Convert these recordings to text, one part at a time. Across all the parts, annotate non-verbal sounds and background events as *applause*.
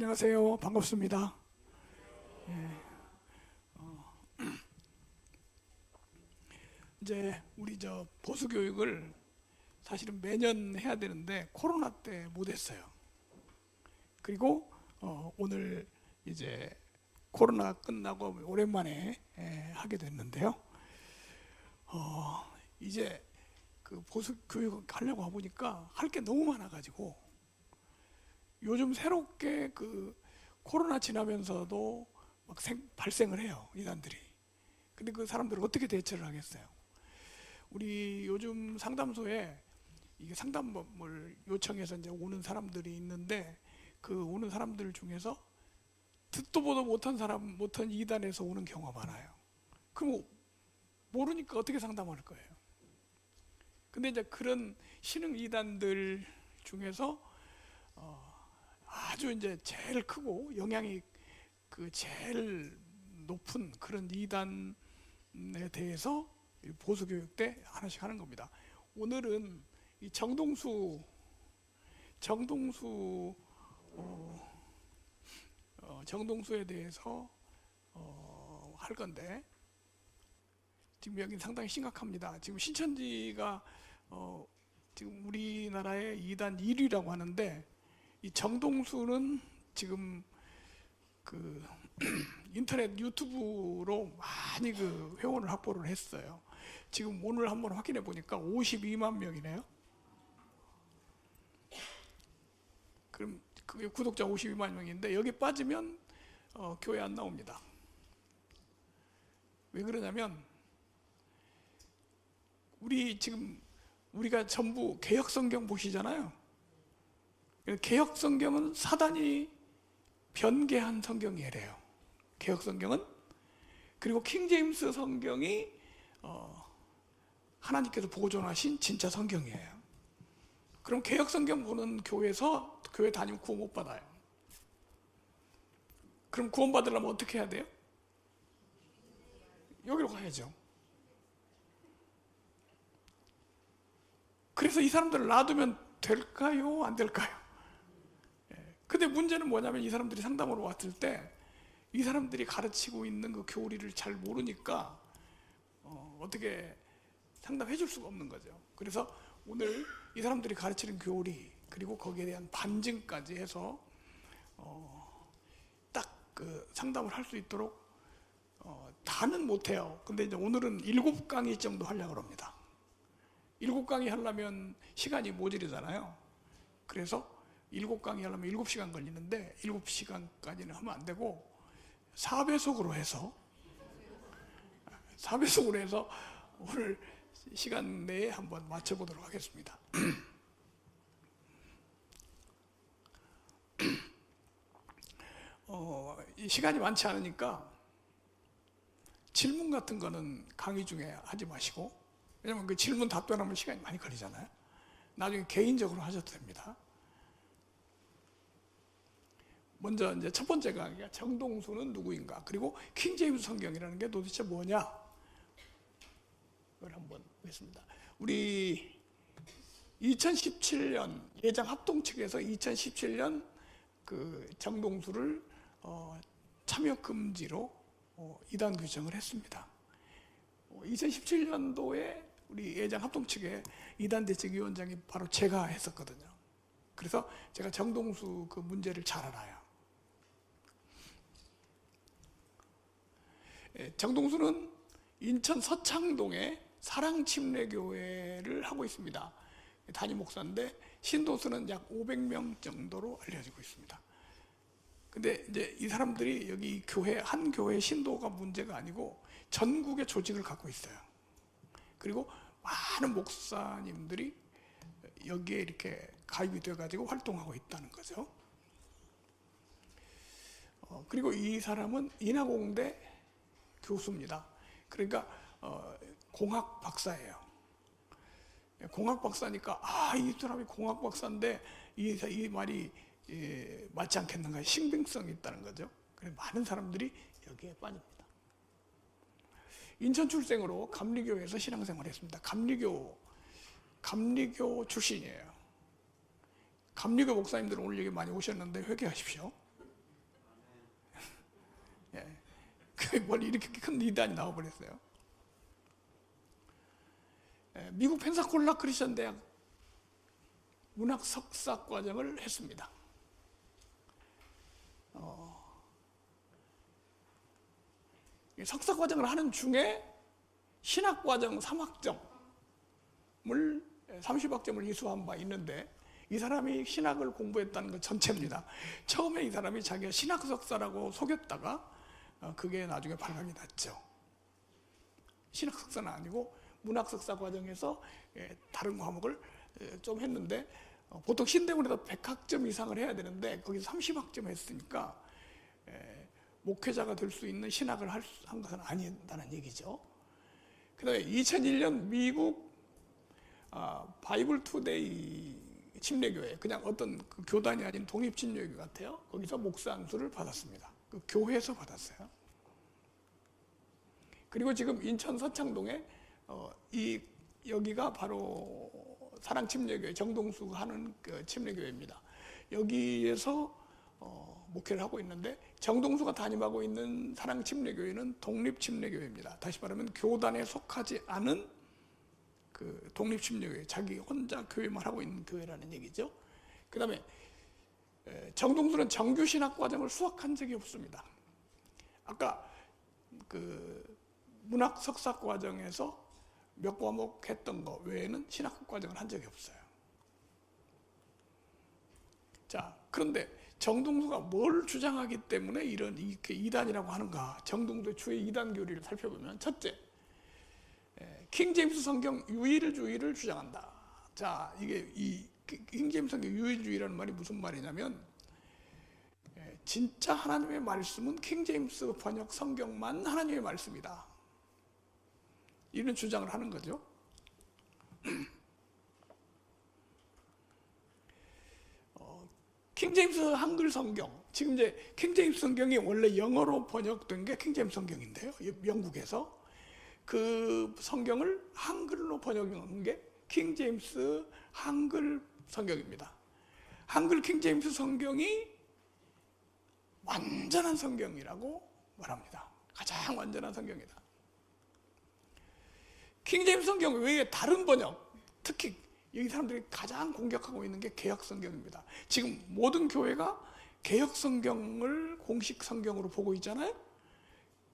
안녕하세요. 반갑습니다. 예. 어, *clears throat* 이제 우리 저 보수 교육을 사실은 매년 해야 되는데 코로나 때 못했어요. 그리고 어, 오늘 이제 코로나 끝나고 오랜만에 예, 하게 됐는데요. 어, 이제 그 보수 교육 하려고 해보니까 할 게 너무 많아가지고 요즘 새롭게 그 코로나 지나면서도 막 생, 발생을 해요 이단들이. 근데 그 사람들을 어떻게 대처를 하겠어요? 우리 요즘 상담소에 이게 상담을 요청해서 이제 오는 사람들이 있는데 그 오는 사람들 중에서 듣도 보도 못한 사람 못한 이단에서 오는 경우가 많아요. 그럼 모르니까 어떻게 상담할 거예요? 근데 이제 그런 신흥 이단들 중에서 어, 아주 이제 제일 크고 영향이 그 제일 높은 그런 이단에 대해서 보수 교육 때 하나씩 하는 겁니다. 오늘은 이 정동수 정동수 어, 어, 정동수에 대해서 어, 할 건데 지금 여기 상당히 심각합니다. 지금 신천지가 어, 지금 우리나라의 이단 1위라고 하는데 이 정동수는 지금 그 *clears throat* 인터넷 유튜브로 많이 그 회원을 확보를 했어요. 지금 오늘 한번 확인해 보니까 52만 명이네요. 그럼 그게 구독자 52만 명인데 여기 빠지면 어, 교회 안 나옵니다. 왜 그러냐면 우리 지금 우리가 전부 개혁 성경 보시잖아요. 개혁 성경은 사단이 변개한 성경이래요. 개혁 성경은 그리고 킹 제임스 성경이 어, 하나님께서 보존하신 진짜 성경이에요. 그럼 개혁 성경 보는 교회에서 교회 다니면 구원 못 받아요. 그럼 구원 받으려면 어떻게 해야 돼요? 여기로 가야죠. 그래서 이 사람들을 놔두면 될까요? 안 될까요? 근데 문제는 뭐냐면 이 사람들이 상담으로 왔을 때 이 사람들이 가르치고 있는 그 교리를 잘 모르니까 어, 떻게 상담해 줄 수가 없는 거죠. 그래서 오늘 이 사람들이 가르치는 교리 그리고 거기에 대한 반증까지 해서 어, 딱그 상담을 할 수 있도록 어, 다는 못해요. 근데 이제 오늘은 일곱 강의 정도 하려고 합니다. 일곱 강의 하려면 시간이 모자르잖아요. 그래서 일곱 강의 하려면 일곱 시간 걸리는데 일곱 시간까지는 하면 안 되고 4배속으로 해서 4배속으로 해서 오늘 시간 내에 한번 맞춰보도록 하겠습니다. *clears throat* 어, 시간이 많지 않으니까 질문 같은 거는 강의 중에 하지 마시고 왜냐면 그 질문 답변하면 시간이 많이 걸리잖아요. 나중에 개인적으로 하셔도 됩니다. 먼저 이제 첫 번째 강의가 정동수는 누구인가 그리고 킹 제임스 성경이라는 게 도대체 뭐냐 그걸 한번 보겠습니다. 우리 2017년 예장 합동 측에서 2017년 그 정동수를 어, 참여 금지로 어, 이단 규정을 했습니다. 2017년도에 우리 예장 합동 측의 이단 대책위원장이 바로 제가 했었거든요. 그래서 제가 정동수 그 문제를 잘 알아요. 예, 정동수는 인천 서창동에 사랑침례교회를 하고 있습니다. 담임 목사인데 신도수는 약 500명 정도로 알려지고 있습니다. 근데 이제 이 사람들이 여기 교회 한 교회 신도가 문제가 아니고 전국의 조직을 갖고 있어요. 그리고 많은 목사님들이 여기에 이렇게 가입이 돼가지고 활동하고 있다는 거죠. 어, 그리고 이 사람은 인하공대 교수입니다. 그러니까 어, 공학 박사예요. 공학 박사니까 아이 사람이 공학 박사인데 이, 이 말이 예, 맞지 않겠는가 신빙성이 있다는 거죠. 그래 많은 사람들이 여기에 빠집니다. 인천 출생으로 감리교에서 신앙생활을 했습니다. 감리교 감리교 출신이에요. 감리교 목사님들은 오늘 여기 많이 오셨는데 회개하십시오. 그뭘 이렇게 큰 이단이 나와버렸어요. 에, 미국 펜사콜라 크리스천 대학 문학 석사 과정을 했습니다. 어, 이 석사 과정을 하는 중에 신학 과정 3학점을 30학점을 이수한 바 있는데 이 사람이 신학을 공부했다는 것 전체입니다. 처음에 이 사람이 자기가 신학 석사라고 속였다가 어, 그게 나중에 발각이 났죠. 신학 석사는 아니고 문학 석사 과정에서 예, 다른 과목을 예, 좀 했는데 어, 보통 신대문에서 100학점 이상을 해야 되는데 거기서 30학점 했으니까 예, 목회자가 될 수 있는 신학을 한 것은 아니다는 얘기죠. 그다음에 2001년 미국 아, 바이블 투데이 침례교회 그냥 어떤 그 교단이 아닌 독립 침례교회 같아요. 거기서 목사 안수를 받았습니다. 그 교회에서 받았어요. 그리고 지금 인천 서창동에 어, 이 여기가 바로 사랑 침례교회 정동수가 하는 그 침례교회입니다. 여기에서 어, 목회를 하고 있는데 정동수가 담임하고 있는 사랑 침례교회는 독립 침례교회입니다. 다시 말하면 교단에 속하지 않은 그 독립 침례교회 자기 혼자 교회만 하고 있는 교회라는 얘기죠. 그다음에 에, 정동수는 정규 신학 과정을 수학한 적이 없습니다. 아까 그 문학 석사 과정에서 몇 과목 했던 거 외에는 신학 과정을 한 적이 없어요. 자, 그런데 정동수가 뭘 주장하기 때문에 이런 이렇게 이단이라고 하는가? 정동수의 주의 이단 교리를 살펴보면 첫째, 에, 킹제임스 성경 유일주의를 주장한다. 자, 이게 이 킹제임스 성경 유일주의라는 말이 무슨 말이냐면 에, 진짜 하나님의 말씀은 킹제임스 번역 성경만 하나님의 말씀이다. 이런 주장을 하는 거죠. *clears throat* 어, 킹제임스 한글 성경 지금 이제 킹제임스 성경이 원래 영어로 번역된 게 킹제임스 성경인데요. 영국에서 그 성경을 한글로 번역한 게 킹제임스 한글 성경입니다. 한글 킹제임스 성경이 완전한 성경이라고 말합니다. 가장 완전한 성경이다. 킹제임스 성경 외에 다른 번역, 특히 이 사람들이 가장 공격하고 있는 게 개혁 성경입니다. 지금 모든 교회가 개혁 성경을 공식 성경으로 보고 있잖아요.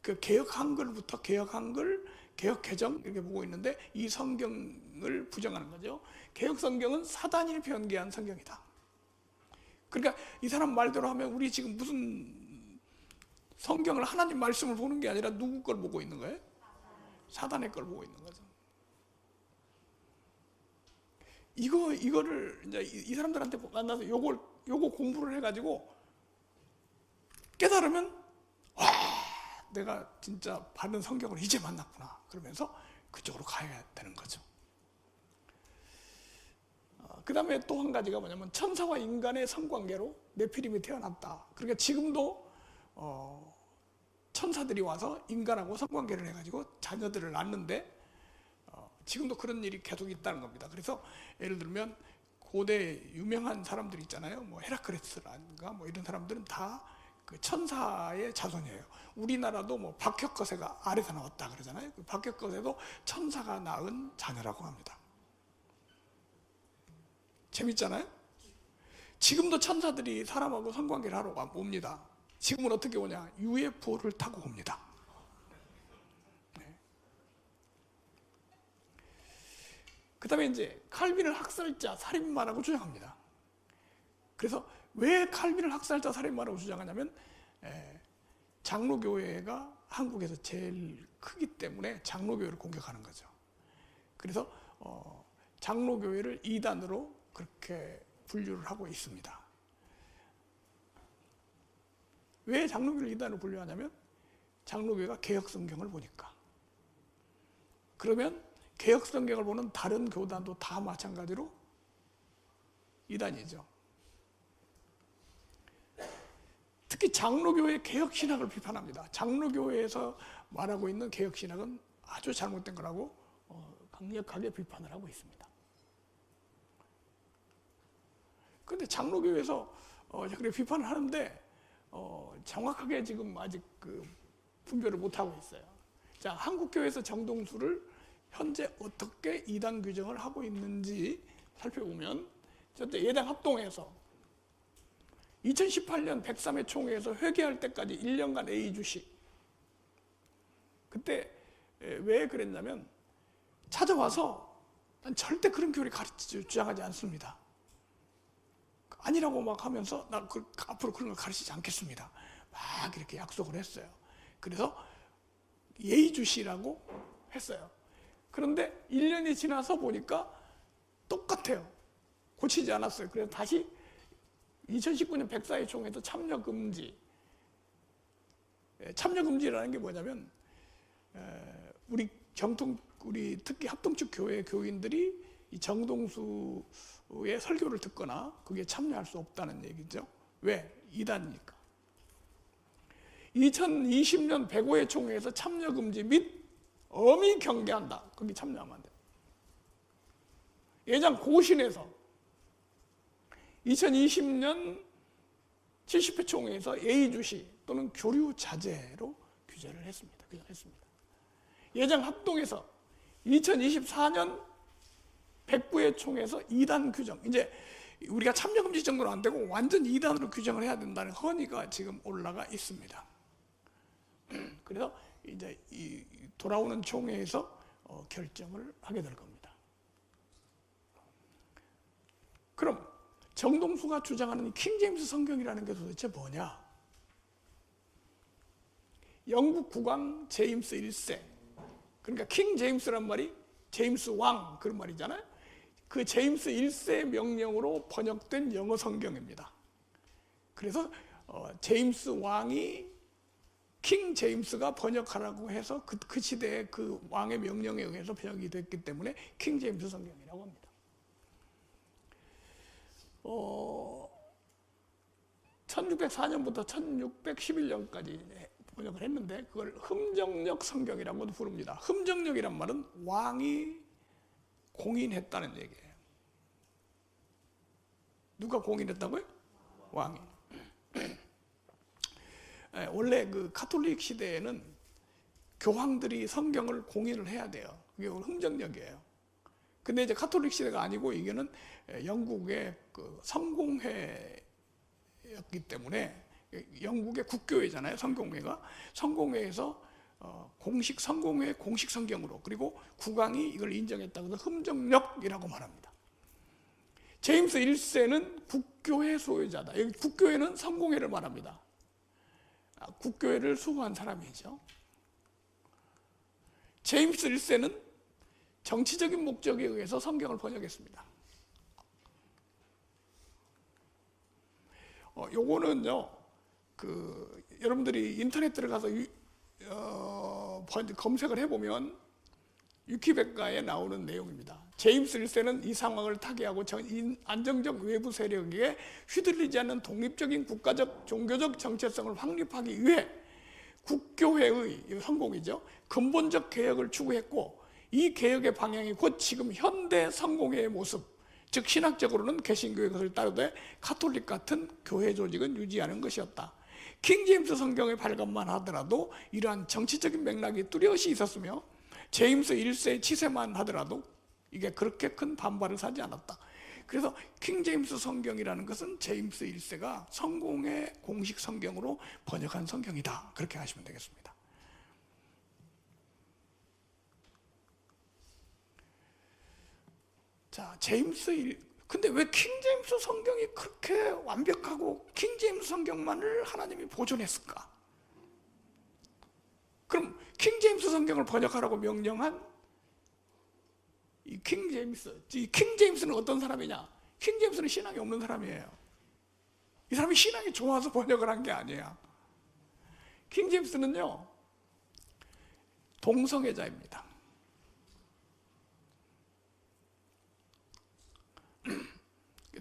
그 개혁 한글부터 개혁 한글, 개혁 개정 이렇게 보고 있는데 이 성경을 부정하는 거죠. 개혁 성경은 사단이 변개한 성경이다. 그러니까 이 사람 말대로 하면 우리 지금 무슨 성경을 하나님 말씀을 보는 게 아니라 누구 걸 보고 있는 거예요? 사단의 걸 보고 있는 거죠. 이거 이거를 이제 이, 이 사람들한테 만나서 요걸 요거 공부를 해가지고 깨달으면 와 내가 진짜 받은 성경을 이제 만났구나 그러면서 그쪽으로 가야 되는 거죠. 그 다음에 또 한 가지가 뭐냐면 천사와 인간의 성관계로 네피림이 태어났다. 그러니까 지금도 어, 천사들이 와서 인간하고 성관계를 해가지고 자녀들을 낳는데 어, 지금도 그런 일이 계속 있다는 겁니다. 그래서 예를 들면 고대 유명한 사람들 있잖아요. 뭐 헤라크레스라든가 뭐 이런 사람들은 다 그 천사의 자손이에요. 우리나라도 뭐 박혁거세가 아래서 나왔다 그러잖아요. 그 박혁거세도 천사가 낳은 자녀라고 합니다. 재밌잖아요? 지금도 천사들이 사람하고 성관계를 하러 옵니다. 지금은 어떻게 오냐? UFO를 타고 옵니다. 네. 그 다음에 이제 칼빈을 학살자, 살인마라고 주장합니다. 그래서 왜 칼빈을 학살자, 살인마라고 주장하냐면 에, 장로교회가 한국에서 제일 크기 때문에 장로교회를 공격하는 거죠. 그래서 어, 장로교회를 이단으로 그렇게 분류를 하고 있습니다. 왜 장로교를 이단으로 분류하냐면 장로교회가 개혁 성경을 보니까. 그러면 개혁 성경을 보는 다른 교단도 다 마찬가지로 이단이죠. 특히 장로교회 개혁 신학을 비판합니다. 장로교회에서 말하고 있는 개혁 신학은 아주 잘못된 거라고 어, 강력하게 비판을 하고 있습니다. 그런데 장로교회에서 어, 그래 비판을 하는데 어, 정확하게 지금 아직 그 분별을 못 하고 있어요. 자, 한국 교회에서 정동수를 현재 어떻게 이단 규정을 하고 있는지 살펴보면 저때 예당 합동에서 2018년 103회 총회에서 회개할 때까지 1년간 A 주식 그때 에, 왜 그랬냐면 찾아와서 난 절대 그런 교리 가르치 주장하지 않습니다. 아니라고 막 하면서 나 그, 앞으로 그런 걸 가르치지 않겠습니다. 막 이렇게 약속을 했어요. 그래서 예의주시라고 했어요. 그런데 1년이 지나서 보니까 똑같아요. 고치지 않았어요. 그래서 다시 2019년 백사회 총회에서 참여 금지. 예, 참여 금지라는 게 뭐냐면 에, 우리 정통 우리 특히 합동측 교회 교인들이 이 정동수의 설교를 듣거나 그게 참여할 수 없다는 얘기죠. 왜? 이단이니까. 2020년 105회 총회에서 참여 금지 및 엄히 경계한다. 거기 참여하면 안 돼. 예장 고신에서 2020년 70회 총회에서 예의 주시 또는 교류 자제로 규제를 했습니다. 규정했습니다. 예장 합동에서 2024년 109회 총회에서 2단 규정. 이제 우리가 참여 금지 정도는 안 되고 완전 2단으로 규정을 해야 된다는 헌의가 지금 올라가 있습니다. *clears throat* 그래서 이제 이 돌아오는 총회에서 어, 결정을 하게 될 겁니다. 그럼 정동수가 주장하는 이 킹제임스 성경이라는 게 도대체 뭐냐? 영국 국왕 제임스 1세 그러니까 킹 제임스란 말이 제임스 왕 그런 말이잖아요. 그 제임스 1세 명령으로 번역된 영어 성경입니다. 그래서 어, 제임스 왕이 킹 제임스가 번역하라고 해서 그, 그 시대의 그 왕의 명령에 의해서 번역이 됐기 때문에 킹 제임스 성경이라고 합니다. 어, 1604년부터 1611년까지 번역을 했는데 그걸 흠정력 성경이라고도 부릅니다. 흠정력이란 말은 왕이 공인했다는 얘기예요. 누가 공인했다고요? 왕이. *clears throat* 예, 원래 그 카톨릭 시대에는 교황들이 성경을 공인을 해야 돼요. 그게 흠정력이에요. 근데 이제 카톨릭 시대가 아니고 이게는 영국의 그 성공회였기 때문에 영국의 국교회잖아요. 성공회가 성공회에서 어, 공식 성공회 공식 성경으로 그리고 국왕이 이걸 인정했다고 해서 흠정력이라고 말합니다. 제임스 1세는 국교회 소유자다. 여기 국교회는 성공회를 말합니다. 아, 국교회를 수호한 사람이죠. 제임스 1세는 정치적인 목적에 의해서 성경을 번역했습니다. 어, 요거는요, 그, 여러분들이 인터넷 들어가서 유, 어, 검색을 해보면 위키백과에 나오는 내용입니다. 제임스 1세는 이 상황을 타개하고 안정적 외부 세력에 휘둘리지 않는 독립적인 국가적 종교적 정체성을 확립하기 위해 국교회의 성공이죠. 근본적 개혁을 추구했고 이 개혁의 방향이 곧 지금 현대 성공회의 모습, 즉 신학적으로는 개신교의 것을 따르되 카톨릭 같은 교회 조직은 유지하는 것이었다. 킹제임스 성경의 발간만 하더라도 이러한 정치적인 맥락이 뚜렷이 있었으며 제임스 1세의 치세만 하더라도 이게 그렇게 큰 반발을 사지 않았다. 그래서 킹제임스 성경이라는 것은 제임스 1세가 성공의 공식 성경으로 번역한 성경이다. 그렇게 하시면 되겠습니다. 자, 제임스 1, 근데 왜 킹제임스 성경이 그렇게 완벽하고 킹제임스 성경만을 하나님이 보존했을까? 그럼 킹제임스 성경을 번역하라고 명령한 이 킹제임스, 이 킹제임스는 어떤 사람이냐? 킹제임스는 신앙이 없는 사람이에요. 이 사람이 신앙이 좋아서 번역을 한 게 아니야. 킹제임스는요, 동성애자입니다.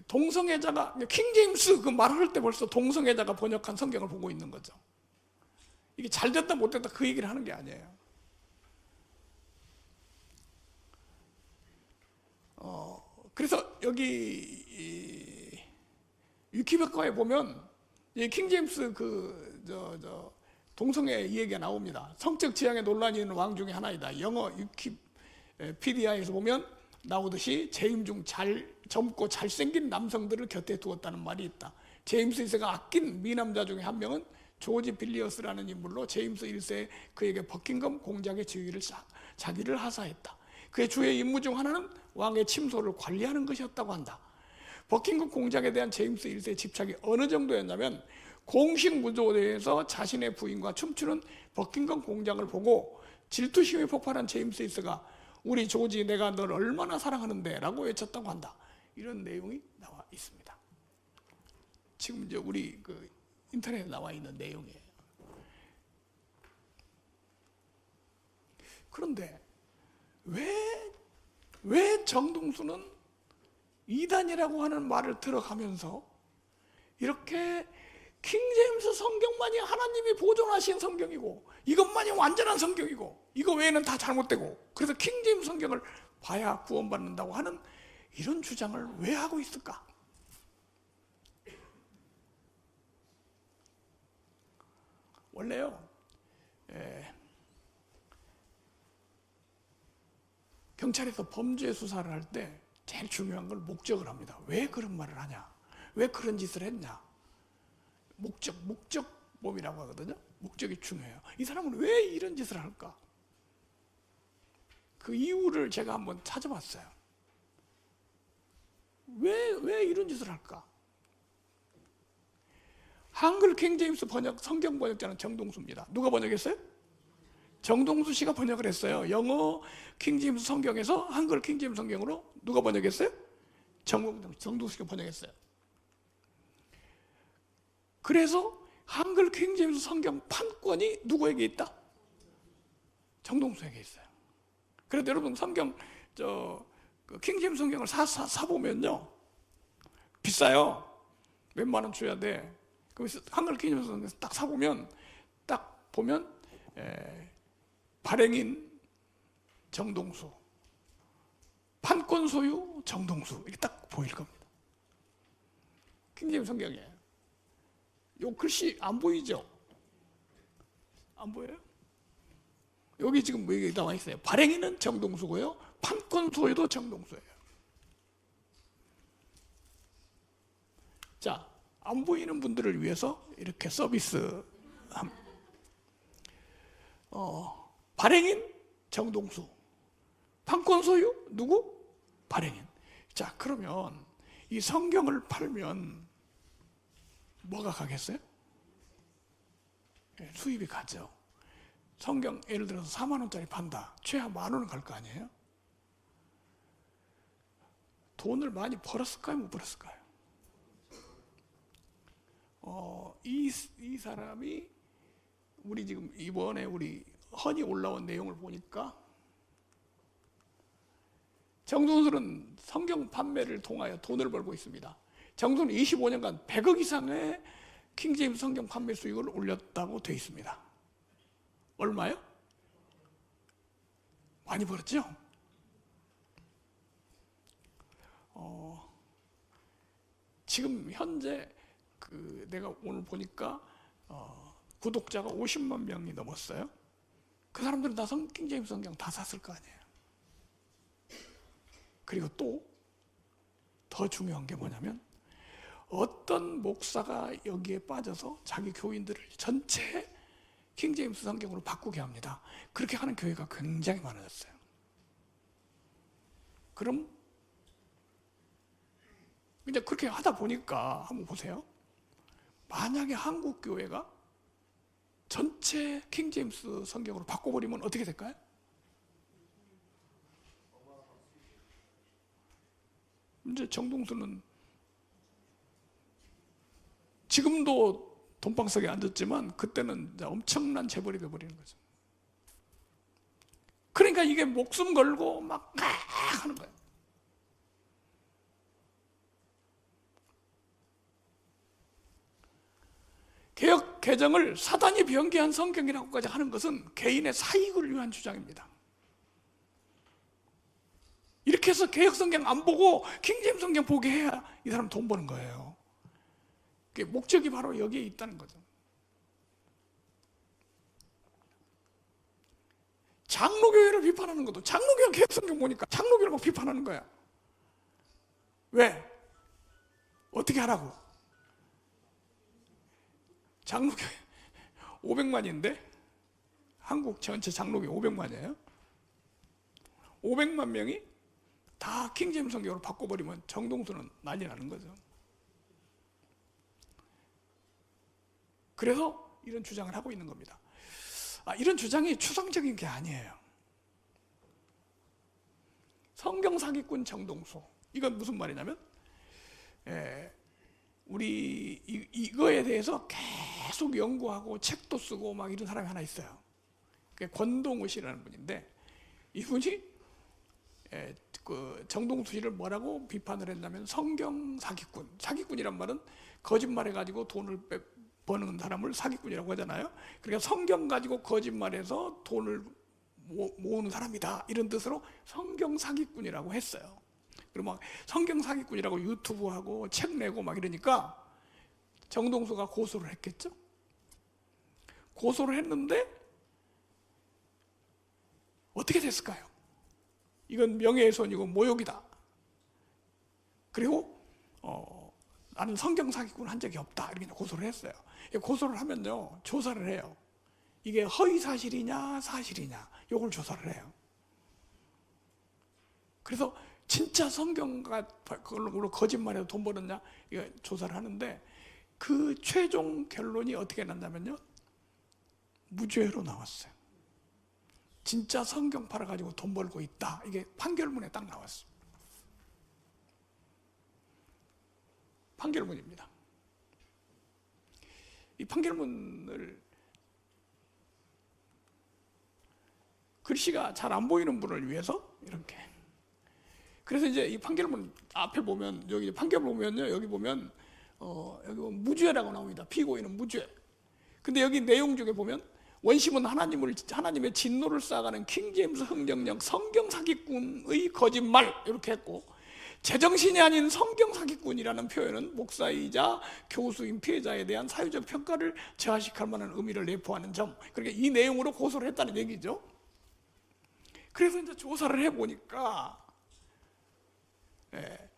동성애자가 킹제임스 그 말할 때 벌써 동성애자가 번역한 성경을 보고 있는 거죠. 이게 잘 됐다 못 됐다 그 얘기를 하는 게 아니에요. 어, 그래서 여기 위키백과에 보면 이 킹제임스 그 저 저 동성애 이 얘기가 나옵니다. 성적 지향에 논란이 있는 왕 중에 하나이다. 영어 위키피디아에서 보면 나오듯이 재임 중 잘 젊고 잘생긴 남성들을 곁에 두었다는 말이 있다. 제임스 1세가 아낀 미남자 중에 한 명은 조지 빌리어스라는 인물로 제임스 1세 그에게 버킹엄 공작의 지위를 자, 자기를 하사했다. 그의 주의 임무 중 하나는 왕의 침소를 관리하는 것이었다고 한다. 버킹엄 공작에 대한 제임스 1세의 집착이 어느 정도였냐면 공식 무도회에서 자신의 부인과 춤추는 버킹엄 공작을 보고 질투심이 폭발한 제임스 1세가 우리 조지 내가 널 얼마나 사랑하는데 라고 외쳤다고 한다. 이런 내용이 나와 있습니다. 지금 이제 우리 그 인터넷에 나와 있는 내용이에요. 그런데 왜, 왜 정동수는 이단이라고 하는 말을 들어가면서 이렇게 킹제임스 성경만이 하나님이 보존하신 성경이고 이것만이 완전한 성경이고 이거 외에는 다 잘못되고 그래서 킹제임스 성경을 봐야 구원받는다고 하는 이런 주장을 왜 하고 있을까? 원래요, 에, 경찰에서 범죄 수사를 할 때 제일 중요한 걸 목적을 합니다. 왜 그런 말을 하냐? 왜 그런 짓을 했냐? 목적, 목적범이라고 하거든요. 목적이 중요해요. 이 사람은 왜 이런 짓을 할까? 그 이유를 제가 한번 찾아봤어요. 왜, 왜 이런 짓을 할까? 한글 킹제임스 번역, 성경 번역자는 정동수입니다. 누가 번역했어요? 정동수 씨가 번역을 했어요. 영어 킹제임스 성경에서 한글 킹제임스 성경으로 누가 번역했어요? 정, 정동수 씨가 번역했어요. 그래서 한글 킹제임스 성경 판권이 누구에게 있다? 정동수에게 있어요. 그래서 여러분 성경 저그 킹제임스 성경을 사, 사, 사 보면요 비싸요. 몇만 원 줘야 돼. 그래서 한글 킹제임스 성경 딱사 보면 딱 보면 에, 발행인 정동수, 판권 소유 정동수 이렇게 딱 보일 겁니다. 킹제임스 성경이에요. 요 글씨 안 보이죠? 안 보여요? 여기 지금 뭐 여기 나와 있어요. 발행인은 정동수고요. 판권 소유도 정동수예요. 자, 안 보이는 분들을 위해서 이렇게 서비스 함. 어, 발행인 정동수. 판권 소유 누구? 발행인. 자, 그러면 이 성경을 팔면 뭐가 가겠어요? 예, 수입이 가죠. 성경 예를 들어서 4만 원짜리 판다. 최하 만 원은 갈 거 아니에요? 돈을 많이 벌었을까요? 못 벌었을까요? 어, 이, 이 사람이 우리 지금 이번에 우리 헌이 올라온 내용을 보니까 정동술은 성경 판매를 통하여 돈을 벌고 있습니다. 정동은 25년간 100억 이상의 킹제임스 성경 판매 수익을 올렸다고 되어 있습니다. 얼마요? 많이 벌었죠? 어, 지금 현재 그 내가 오늘 보니까 어, 구독자가 50만 명이 넘었어요. 그 사람들은 다 성, 킹제임스 성경 다 샀을 거 아니에요. 그리고 또 더 중요한 게 뭐냐면 어떤 목사가 여기에 빠져서 자기 교인들을 전체 킹제임스 성경으로 바꾸게 합니다. 그렇게 하는 교회가 굉장히 많아졌어요. 그럼 이제 그렇게 하다 보니까 한번 보세요. 만약에 한국 교회가 전체 킹제임스 성경으로 바꿔버리면 어떻게 될까요? 이제 정동수는 지금도 돈방석에 앉았지만 그때는 엄청난 재벌이 돼버리는 거죠. 그러니까 이게 목숨 걸고 막 하는 거예요. 개혁 개정을 사단이 변개한 성경이라고까지 하는 것은 개인의 사익을 위한 주장입니다. 이렇게 해서 개혁 성경 안 보고 킹제임 성경 보게 해야 이 사람 돈 버는 거예요. 목적이 바로 여기에 있다는 거죠. 장로교회를 비판하는 것도 장로교회 계속 성경 보니까 장로교를 막 비판하는 거야. 왜? 어떻게 하라고? 장로교회 500만인데 한국 전체 장로교회 500만이에요. 500만 명이 다 킹제임 성경으로 바꿔버리면 정동수는 난리 나는 거죠. 그래서 이런 주장을 하고 있는 겁니다. 아, 이런 주장이 추상적인 게 아니에요. 성경 사기꾼 정동수. 이건 무슨 말이냐면, 예, 우리 이, 이거에 대해서 계속 연구하고 책도 쓰고 막 이런 사람이 하나 있어요. 권동우 씨라는 분인데, 이분이 예, 그 정동수 씨를 뭐라고 비판을 했냐면 성경 사기꾼. 사기꾼이란 말은 거짓말해가지고 돈을 빼, 버는 사람을 사기꾼이라고 하잖아요. 그러니까 성경 가지고 거짓말해서 돈을 모- 모으는 사람이다 이런 뜻으로 성경 사기꾼이라고 했어요. 그리고 막 성경 사기꾼이라고 유튜브 하고 책 내고 막 이러니까 정동수가 고소를 했겠죠. 고소를 했는데 어떻게 됐을까요? 이건 명예훼손이고 모욕이다. 그리고 어, 나는 성경 사기꾼 한 적이 없다 이렇게 고소를 했어요. 이 고소를 하면요 조사를 해요. 이게 허위 사실이냐 사실이냐 요걸 조사를 해요. 그래서 진짜 성경과 그걸로 거짓말해서 돈 벌었냐 이거 조사를 하는데 그 최종 결론이 어떻게 났냐면요 무죄로 나왔어요. 진짜 성경 팔아가지고 돈 벌고 있다 이게 판결문에 딱 나왔어요. 판결문입니다. 이 판결문을 글씨가 잘 안 보이는 분을 위해서 이렇게. 그래서 이제 이 판결문 앞에 보면 여기 판결 보면요 여기 보면 어 여기 보면 무죄라고 나옵니다. 피고인은 무죄. 근데 여기 내용 중에 보면 원심은 하나님을 하나님의 진노를 쌓아가는 킹제임스 흥정령 성경 사기꾼의 거짓말 이렇게 했고 제정신이 아닌 성경 사기꾼이라는 표현은 목사이자 교수인 피해자에 대한 사회적 평가를 제한시킬 만한 의미를 내포하는 점. 그러니까 이 내용으로 고소를 했다는 얘기죠. 그래서 이제 조사를 해보니까 예,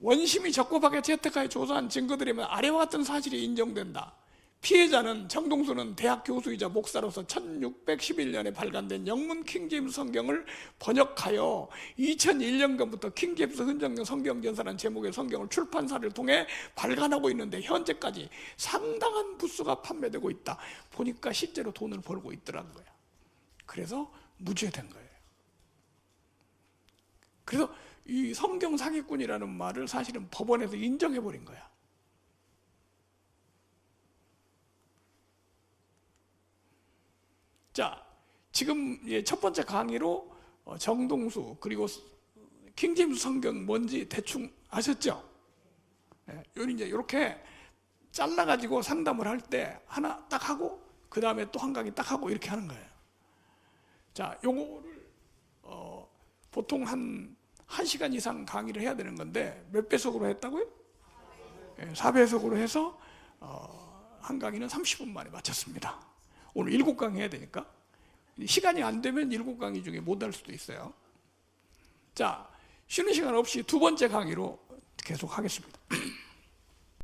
원심이 적법하게 채택하여 조사한 증거들이면 아래와 같은 사실이 인정된다. 피해자는 정동수는 대학 교수이자 목사로서 1611년에 발간된 영문 킹제임스 성경을 번역하여 2001년경부터 킹제임스 흔정경 성경전사라는 제목의 성경을 출판사를 통해 발간하고 있는데 현재까지 상당한 부수가 판매되고 있다. 보니까 실제로 돈을 벌고 있더라는 거야. 그래서 무죄된 거예요. 그래서 이 성경 사기꾼이라는 말을 사실은 법원에서 인정해 버린 거야. 자, 지금 예, 첫 번째 강의로 어, 정동수 그리고 킹제임스 성경 뭔지 대충 아셨죠? 예, 이제 이렇게 잘라가지고 상담을 할 때 하나 딱 하고 그 다음에 또 한 강의 딱 하고 이렇게 하는 거예요. 자, 요거를 어, 보통 한 1시간 이상 강의를 해야 되는 건데 몇 배속으로 했다고요? 예, 4배속으로 해서 어, 한 강의는 30분 만에 마쳤습니다. 오늘 7강의 해야 되니까 시간이 안 되면 7강의 중에 못 할 수도 있어요. 자, 쉬는 시간 없이 두 번째 강의로 계속 하겠습니다. *clears throat*